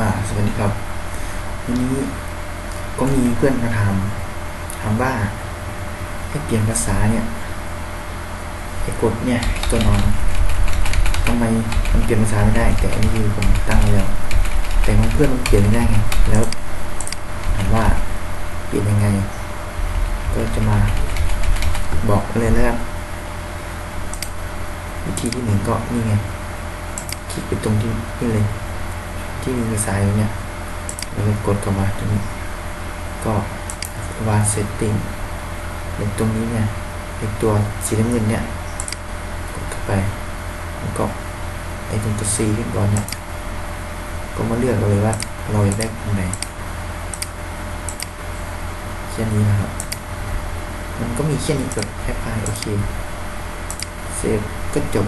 อ่าสวัสดีครับ วันนี้ก็มีเพื่อนมาถามถามว่าให้เปลี่ยนภาษาเนี่ยไอ้กดเนี่ยตัวนอนทำไมมันเปลี่ยนภาษาไม่ได้ แต่อันนี้คือผมตั้งไว้แล้วแต่เพื่อนมันเปลี่ยนไม่ได้ไงแล้วถามว่าเปลี่ยนยังไง ก็จะมาบอกเลยแล้วกันวิธีที่หนึ่งก็นี่ไงคลิกไปตรงที่นี่เลย ที่มีภาษาอยู่เนี่ยเราเลยกดเข้ามาตรงนี้ ก็วางเซตติ้งในตรงนี้เนี่ยในตัวสีน้ำเงินเนี่ยกดเข้าไปแล้วก็ไอตรงตัว C ขึ้นก่อนเนี่ยก็มาเลือกเลยว่าเราอยากได้ตรงไหนแค่นี้นะครับ มันก็มีแค่นี้กับแอปพลายโอเคเซฟก็จบ